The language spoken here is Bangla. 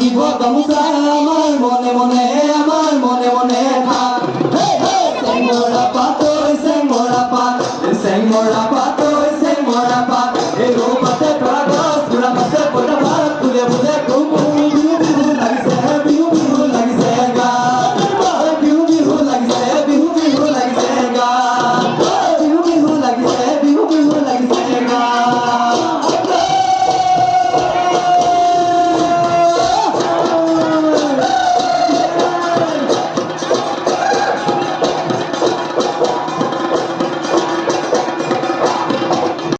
দিব গামছা আমার মনে মনে আমার মনে মনে।